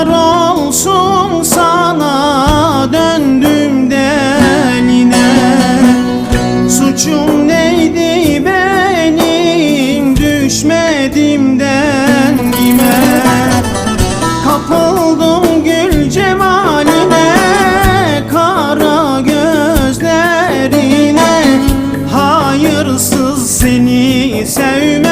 Yazıklar olsun sana döndüm deline Suçum neydi benim düşmedim dengime Kapıldım gül cemaline kara gözlerine. Hayırsız seni sevme